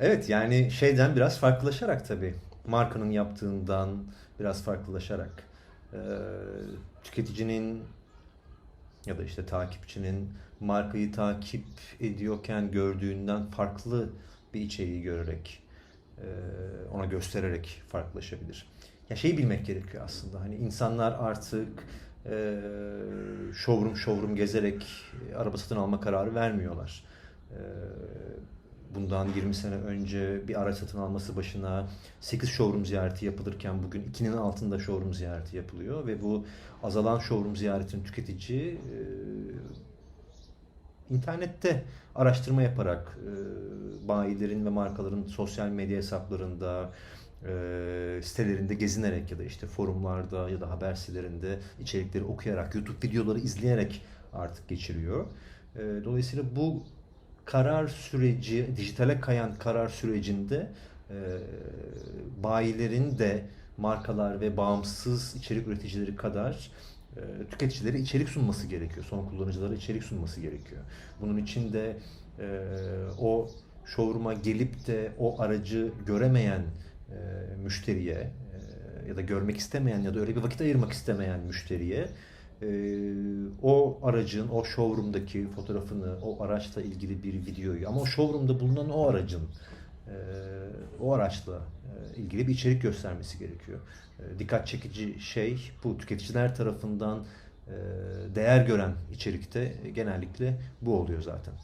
Evet yani şeyden biraz farklılaşarak tabii. Markanın yaptığından biraz farklılaşarak. Ee, tüketicinin ya da işte takipçinin markayı takip ediyorken gördüğünden farklı bir içeriği görerek ona göstererek farklılaşabilir. Ya şeyi bilmek gerekiyor aslında. Hani insanlar artık showroom showroom gezerek araba satın alma kararı vermiyorlar. Bundan 20 sene önce bir araç satın alması başına 8 showroom ziyareti yapılırken bugün 2'nin altında showroom ziyareti yapılıyor ve bu azalan showroom ziyaretini tüketici e, internette araştırma yaparak e, bayilerin ve markaların sosyal medya hesaplarında e, sitelerinde gezinerek ya da işte forumlarda ya da haber sitelerinde içerikleri okuyarak, YouTube videoları izleyerek artık geçiriyor. Dolayısıyla bu karar süreci, dijitale kayan karar sürecinde e, bayilerin de markalar ve bağımsız içerik üreticileri kadar e, tüketicilere içerik sunması gerekiyor. Son kullanıcılara içerik sunması gerekiyor. Bunun için de e, o showroom'a gelip de o aracı göremeyen e, müşteriye e, ya da görmek istemeyen ya da öyle bir vakit ayırmak istemeyen müşteriye e, o aracın, o showroom'daki fotoğrafını, o araçla ilgili bir videoyu ama o showroom'da bulunan o aracın e, o araçla e, ilgili bir içerik göstermesi gerekiyor. E, Dikkat çekici şey bu tüketiciler tarafından e, değer gören içerikte genellikle bu oluyor zaten.